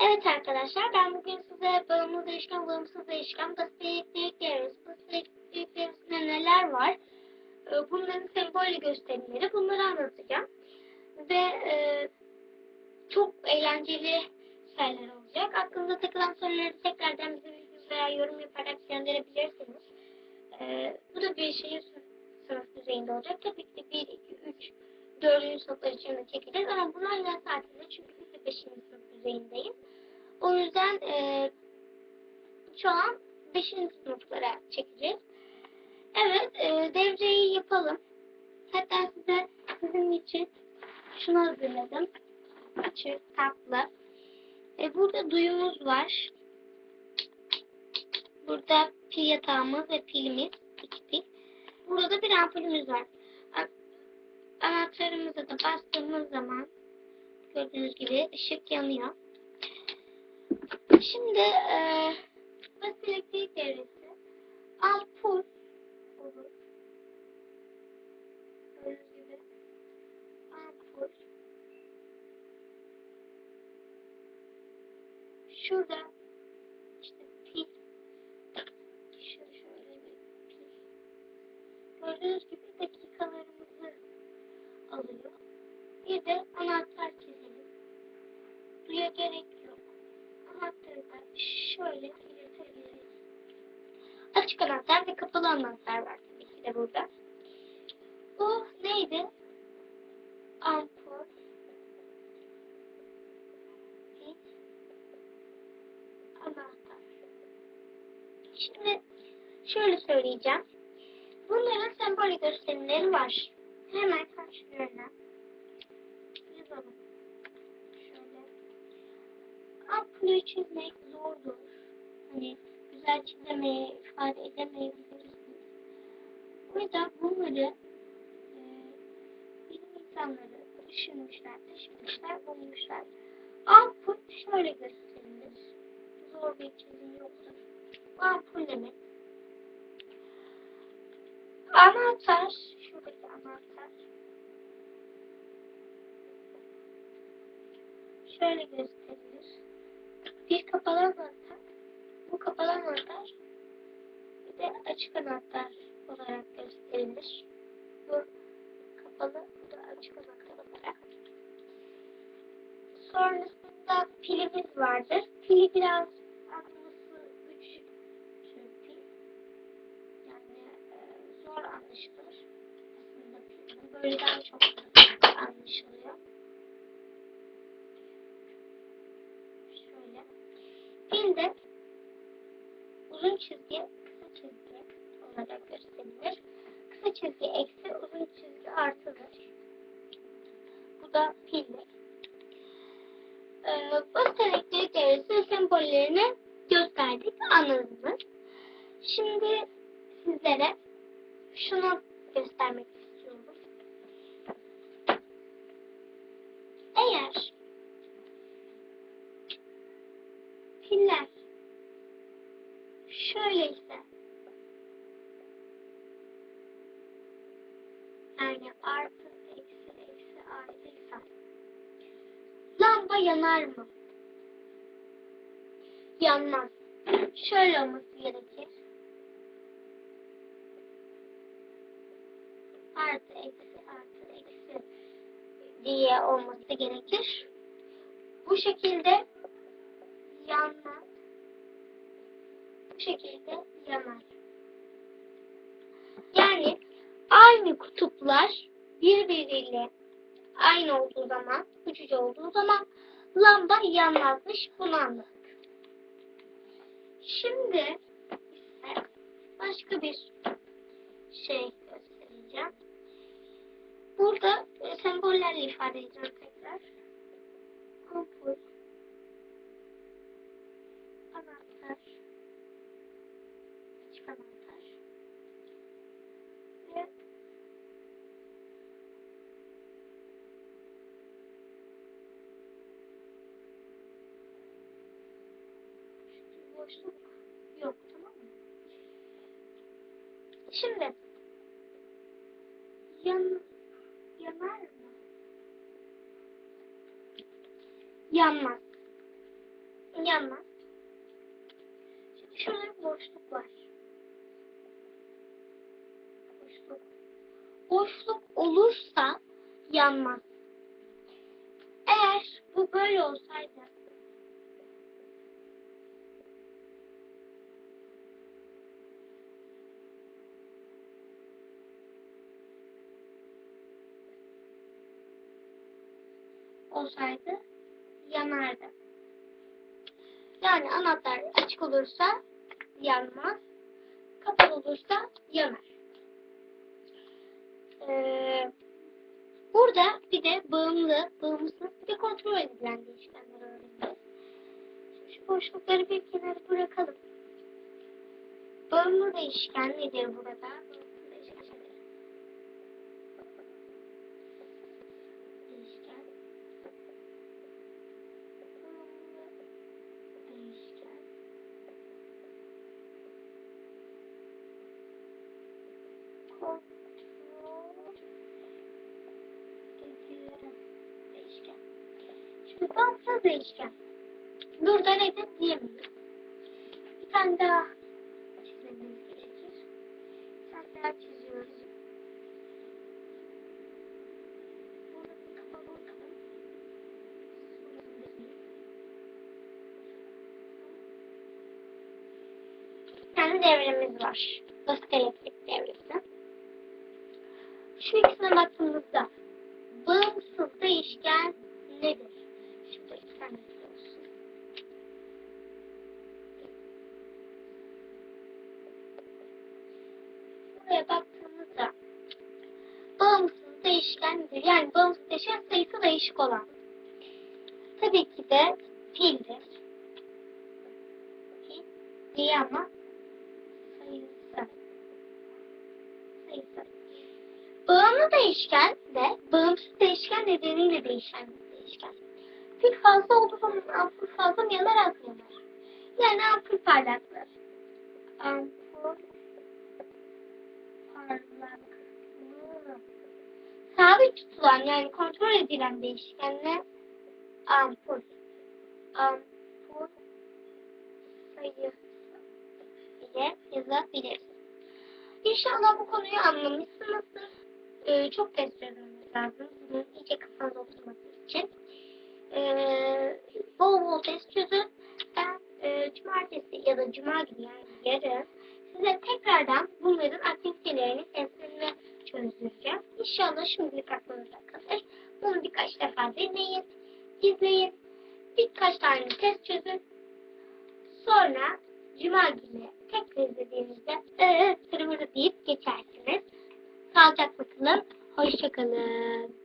Evet arkadaşlar ben bugün size bağımlı değişken, bağımsız değişken, basit elektrik devresi, basit elektrik devresinde neler var, e, bunların sembolü gösterimleri bunları anlatacağım. Ve e, çok eğlenceli şeyler olacak. Aklınıza takılan soruları tekrardan bize veya yorum yaparak gönderebilirsiniz. E, bu da bir şehir sınıf düzeyinde olacak. Tabii ki de 1, 2, 3, 4. sınıflar için de çekeceğiz ama bunlar yaz tatilinde çünkü biz de 5. sınıf düzeyindeyiz. O yüzden e, şu an 5. sınıflara çekeceğiz. Evet, e, devreyi yapalım. Hatta size sizin için şunu hazırladım. Küçük, tatlı. E, burada duyumuz var. Burada pil yatağımız ve pilimiz. iki pil. Burada da bir ampulümüz var. Anahtarımıza da bastığımız zaman gördüğünüz gibi ışık yanıyor. Şimdi e, basit elektrik devresi ampul olur. Gördüğünüz gibi ampul. Şurada işte pil. Şöyle, şöyle bir pil. Gördüğünüz gibi şöyle. Açık anahtar ve kapalı anahtar var tabii ki de burada. Bu neydi? Ampul. Anahtar. Şimdi şöyle söyleyeceğim. Bunların sembol gösterimleri var. Hemen karşılarına yazalım. Şöyle. Ampulü çizmek zordur. Hani güzel çizemeye, ifade edemeyebilirsiniz. O yüzden bunları e, bilim insanları düşünmüşler, taşımışlar, bulmuşlar. Ampul şöyle gösterilir. Zor bir çizim yoktur. Ampul demek. Anahtar, şuradaki anahtar. Şöyle gösterilir. Bir kapalı anahtar. Bu kapalı anahtar bir de açık anahtar olarak gösterilir. Bu kapalı, bu da açık anahtar olarak. Sonrasında pilimiz vardır. Pili biraz anlaması güç pil. Yani e, zor anlaşılır. Aslında pil böyle daha çok anlaşılıyor. Uzun çizgi, kısa çizgi olarak gösterilir. Kısa çizgi eksi, uzun çizgi artıdır. Bu da pildir. Ee, basit elektrik devresi sembollerini gösterdik, anladınız. Şimdi sizlere şunu göstermek istiyorum. Eğer yani artı eksi eksi artıysa lamba yanar mı? Yanmaz. Şöyle olması gerekir. Artı eksi artı eksi diye olması gerekir. Bu şekilde yanmaz. Bu şekilde yanar. Aynı kutuplar birbiriyle aynı olduğu zaman, uca olduğu zaman lamba yanmazmış. Bunu anladık. Şimdi başka bir şey göstereceğim. Burada sembollerle ifade edeceğim tekrar. Ampul, boşluk yok tamam mı? Şimdi yan, yanar mı? Yanmaz. yanmaz. Şimdi şurada bir boşluk var. Boşluk. Boşluk olursa yanmaz. Eğer bu böyle olsaydı olsaydı yanardı. Yani anahtar açık olursa yanmaz. Kapalı olursa yanar. Ee, burada bir de bağımlı, bağımsız bir de kontrol edilen değişkenler öğreneceğiz. Şu boşlukları bir kenara bırakalım. Bağımlı değişken nedir burada? Bağımsız değişken. Burada nedir diyemeyiz. Bir tane daha çizmemiz gerekir. Bir tane daha çiziyoruz. Tane var. Basit elektrik devresi. Şu ikisine baktığımızda bağımsız değişken nedir? Nedir? Yani bağımsız değişken sayısı değişik olan. Tabii ki de fildir. Fil değil ama sayısı. Sayısı. Bağımlı değişken de bağımsız değişken nedeniyle değişen bir değişken. Pil fazla olduğu zaman ampul fazla mı yanar az mı yanar? Yani ampul parlaklığı. Ampul parlaklığı. Sabit tutulan yani kontrol edilen değişkenle ampul. Ampul sayısı diye yazabiliriz. İnşallah bu konuyu anlamışsınızdır. Ee, çok test çözmemiz lazım. Bunu iyice kafanıza oturması için. Ee, bol bol test çözün. Ben e, cumartesi ya da cuma günü yani yarın size tekrardan bunların. İnşallah şimdilik aklınızda kalır. Bunu birkaç defa deneyin, izleyin. Birkaç tane test çözün. Sonra cuma günü tekrar izlediğinizde ıı, kırmızı deyip geçersiniz. Sağlıcakla kalın. Hoşçakalın.